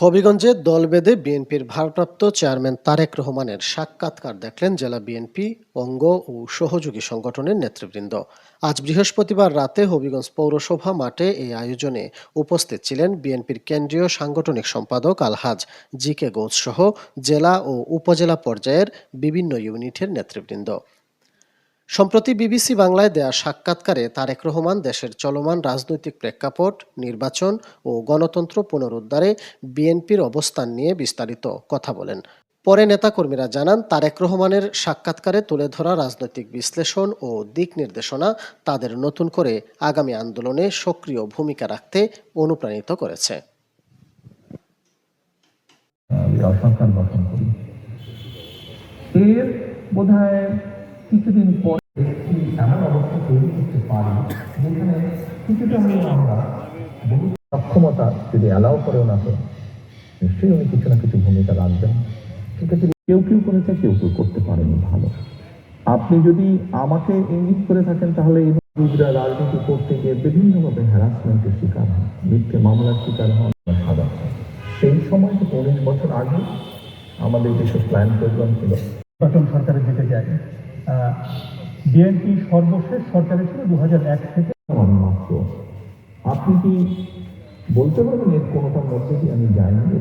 হবিগঞ্জে দল বেঁধে বিএনপির ভারপ্রাপ্ত চেয়ারম্যান তারেক রহমানের সাক্ষাৎকার দেখলেন জেলা বিএনপি, অঙ্গ ও সহযোগী সংগঠনের নেতৃবৃন্দ। আজ বৃহস্পতিবার রাতে হবিগঞ্জ পৌরসভা মাঠে এই আয়োজনে উপস্থিত ছিলেন বিএনপির কেন্দ্রীয় সাংগঠনিক সম্পাদক আলহাজ জি কে গোজ সহ জেলা ও উপজেলা পর্যায়ের বিভিন্ন ইউনিটের নেতৃবৃন্দ। সম্প্রতি বিবিসি বাংলায় দেয়া সাক্ষাৎকারে তারেক রহমান দেশের চলমান রাজনৈতিক প্রেক্ষাপট, নির্বাচন ও গণতন্ত্র পুনরুদ্ধারে বিএনপির অবস্থান নিয়ে বিস্তারিত কথা বলেন। পরে নেতাকর্মীরা জানান, তারেক রহমানের সাক্ষাৎকারে তুলে ধরা রাজনৈতিক বিশ্লেষণ ও দিক নির্দেশনা তাদের নতুন করে আগামী আন্দোলনে সক্রিয় ভূমিকা রাখতে অনুপ্রাণিত করেছে। কিছুদিন পরে একটি এমন অবস্থা তৈরি করতে পারি যেখানে কিছুটা হলেও আমরা বহু সক্ষমতা যদি অ্যালাউ করে ওনাকে নিশ্চয়ই উনি কিছু না কিছু ভূমিকা রাখবেন। সেক্ষেত্রে কেউ কেউ করেছে, কেউ কেউ করতে পারেনি ভালো। আপনি যদি আমাকে ইঙ্গিত করে থাকেন, তাহলে এই রাজনীতি করতে গিয়ে বিভিন্নভাবে হ্যারাসমেন্টের শিকার হন, মিথ্যে মামলার শিকার হন সাদা সেই সময় থেকে উনিশ বছর আগে আমাদের যেসব প্ল্যান প্রোগ্রাম ছিল নির্বাচন সরকারের দিকে যায় বিএনপি সর্বশেষ সরকারে ছিল দু হাজার এক থেকে। আমার মাত্র আপনি কি বলতে পারবেন এর কোনোটার মধ্যে দিয়ে আমি যাইনি?